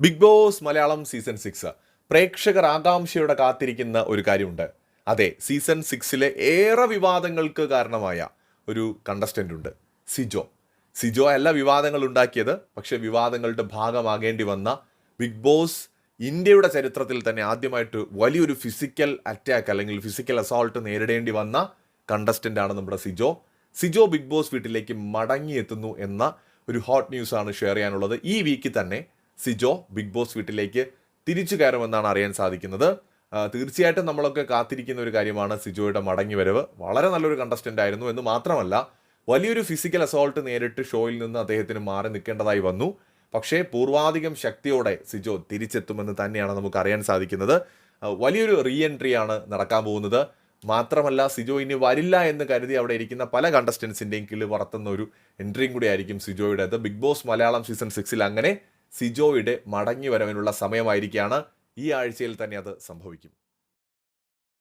Bigg Boss Malayalam season six പ്രേക്ഷകർ ആകാംക്ഷയോടെ കാത്തിരിക്കുന്ന ഒരു കാര്യമുണ്ട്. അതെ സീസൺ സിക്സിലെ ഏറെ വിവാദങ്ങൾക്ക് കാരണമായ ഒരു കണ്ടസ്റ്റന്റ് ഉണ്ട്. സിജോ. സിജോ അല്ല വിവാദങ്ങൾ ഉണ്ടാക്കിയത് പക്ഷേ വിവാദങ്ങളുടെ ഭാഗമാകേണ്ടി വന്ന ബിഗ് ബോസ് ഇന്ത്യയുടെ ചരിത്രത്തിൽ തന്നെ ആദ്യമായിട്ട് വലിയൊരു ഫിസിക്കൽ അറ്റാക്ക് അല്ലെങ്കിൽ ഫിസിക്കൽ അസോൾട്ട് നേരിടേണ്ടി വന്ന കണ്ടസ്റ്റന്റ് ആണ് നമ്മുടെ സിജോ. സിജോ ബിഗ് ബോസ് വീട്ടിലേക്ക് മടങ്ങിയെത്തുന്നു എന്ന ഒരു ഹോട്ട് ന്യൂസാണ് ഷെയർ ചെയ്യാനുള്ളത്. ഈ വീക്കിൽ തന്നെ സിജോ ബിഗ് ബോസ് വീട്ടിലേക്ക് തിരിച്ചു കയറുമെന്നാണ് അറിയാൻ സാധിക്കുന്നത്. തീർച്ചയായിട്ടും നമ്മളൊക്കെ കാത്തിരിക്കുന്ന ഒരു കാര്യമാണ് സിജോയുടെ മടങ്ങി വരവ്. വളരെ നല്ലൊരു കണ്ടസ്റ്റന്റ് ആയിരുന്നു എന്ന് മാത്രമല്ല വലിയൊരു ഫിസിക്കൽ അസോൾട്ട് നേരിട്ട് ഷോയിൽ നിന്ന് അദ്ദേഹത്തിന് മാറി നിൽക്കേണ്ടതായി വന്നു. പക്ഷേ പൂർവാധികം ശക്തിയോടെ സിജോ തിരിച്ചെത്തുമെന്ന് തന്നെയാണ് നമുക്ക് അറിയാൻ സാധിക്കുന്നത്. വലിയൊരു റീ എൻട്രിയാണ് നടക്കാൻ പോകുന്നത്. മാത്രമല്ല സിജോ ഇനി വരില്ല എന്ന് കരുതി അവിടെ ഇരിക്കുന്ന പല കണ്ടസ്റ്റൻസിന്റെയും കിളി പറത്തുന്ന ഒരു എൻട്രിയും കൂടി ആയിരിക്കും സിജോയുടേത്. ബിഗ് ബോസ് മലയാളം സീസൺ സിക്സിൽ അങ്ങനെ സിജോയുടെ മടങ്ങി വരവിനുള്ള സമയമായിരിക്കുകയാണ് ഈ ആഴ്ചയിൽ തന്നെ അത് സംഭവിക്കും.